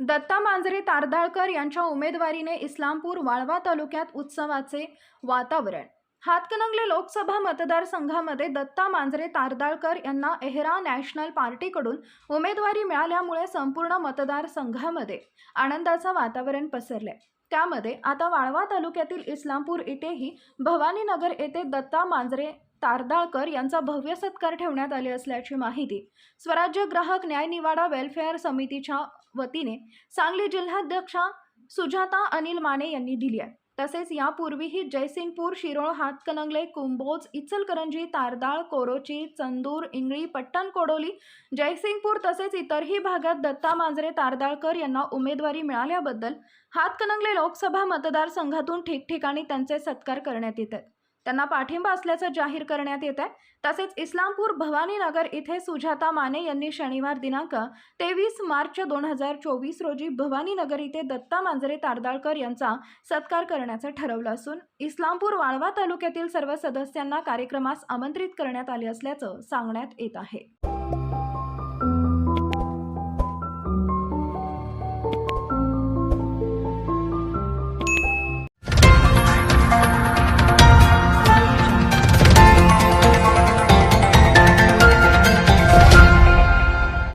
दत्ता मांजरे तारदाळकर यांच्या उमेदवारीने इस्लामपूर वाळवा तालुक्यात उत्सवाचे वातावरण. हातकणंगले लोकसभा मतदारसंघामध्ये दत्ता मांजरे तारदाळकर यांना एहरा नॅशनल पार्टीकडून उमेदवारी मिळाल्यामुळे संपूर्ण मतदारसंघामध्ये आनंदाचं वातावरण पसरले त्यामध्ये आता वाळवा तालुक्यातील इस्लामपूर येथेही भवानीनगर येथे दत्ता मांजरे तारदाळकर यांचा भव्य सत्कार ठेवण्यात आले असल्याची माहिती स्वराज्य ग्राहक न्याय निवाडा वेलफेअर समितीच्या वतीने सांगली जिल्हाध्यक्षा सुजाता अनिल माने यांनी दिली आहे. तसेच यापूर्वीही जयसिंगपूर शिरोळ हातकणंगले कुंभोज इचलकरंजी तारदाळ कोरोची चंदूर इंगळी पट्टणकोडोली जयसिंगपूर तसेच इतरही भागात दत्ता मांजरे तारदाळकर यांना उमेदवारी मिळाल्याबद्दल हातकणंगले लोकसभा मतदारसंघातून ठिकठिकाणी त्यांचे सत्कार करण्यात येत आहेत. त्यांना पाठिंबा असल्याचं जाहीर करण्यात येत आहे तसेच इस्लामपूर भवानीनगर इथे सुजाता माने यांनी शनिवार दिनांक तेवीस मार्च दोन हजार चोवीस रोजी भवानीनगर इथे दत्ता मांजरे तारदाळकर यांचा सत्कार करण्याचं ठरवलं असून इस्लामपूर वाळवा तालुक्यातील सर्व सदस्यांना कार्यक्रमास आमंत्रित करण्यात आले असल्याचं सांगण्यात येत आहे.